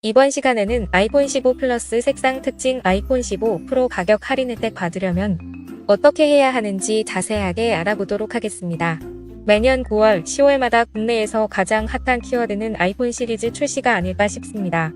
이번 시간에는 아이폰 15 플러스 색상 특징 아이폰 15 프로 가격 할인 혜택 받으려면 어떻게 해야 하는지 자세하게 알아보도록 하겠습니다. 매년 9월, 10월마다 국내에서 가장 핫한 키워드는 아이폰 시리즈 출시가 아닐까 싶습니다.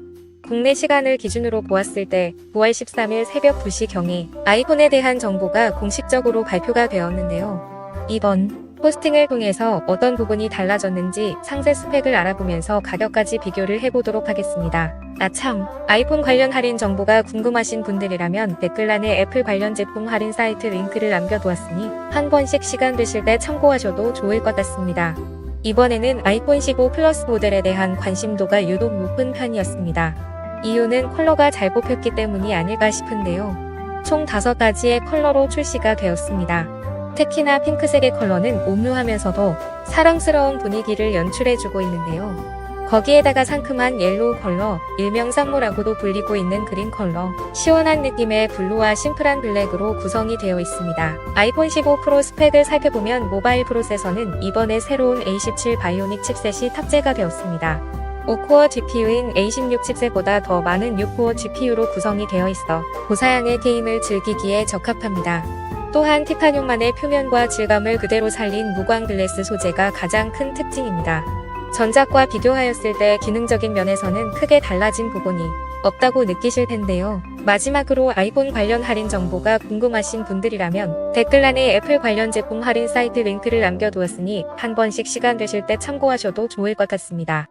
국내 시간을 기준으로 보았을 때 9월 13일 새벽 2시경에 아이폰에 대한 정보가 공식적으로 발표가 되었는데요. 이번 포스팅을 통해서 어떤 부분이 달라졌는지 상세 스펙을 알아보면서 가격까지 비교를 해보도록 하겠습니다. 아참, 아이폰 관련 할인 정보가 궁금하신 분들이라면 댓글란에 애플 관련 제품 할인 사이트 링크를 남겨두었으니 한 번씩 시간 되실 때 참고하셔도 좋을 것 같습니다. 이번에는 아이폰 15 플러스 모델에 대한 관심도가 유독 높은 편이었습니다. 이유는 컬러가 잘 뽑혔기 때문이 아닐까 싶은데요. 총 5가지의 컬러로 출시가 되었습니다. 특히나 핑크색의 컬러는 오묘하면서도 사랑스러운 분위기를 연출해주고 있는데요. 거기에다가 상큼한 옐로우 컬러, 일명 쌍모라고도 불리고 있는 그린 컬러, 시원한 느낌의 블루와 심플한 블랙으로 구성이 되어 있습니다. 아이폰 15 프로 스펙을 살펴보면 모바일 프로세서는 이번에 새로운 A17 바이오닉 칩셋이 탑재가 되었습니다. 5코어 GPU인 A16 칩셋보다 더 많은 6코어 GPU로 구성이 되어 있어 고사양의 게임을 즐기기에 적합합니다. 또한 티타늄만의 표면과 질감을 그대로 살린 무광 글래스 소재가 가장 큰 특징입니다. 전작과 비교하였을 때 기능적인 면에서는 크게 달라진 부분이 없다고 느끼실 텐데요. 마지막으로 아이폰 관련 할인 정보가 궁금하신 분들이라면 댓글란에 애플 관련 제품 할인 사이트 링크를 남겨두었으니 한 번씩 시간 되실 때 참고하셔도 좋을 것 같습니다.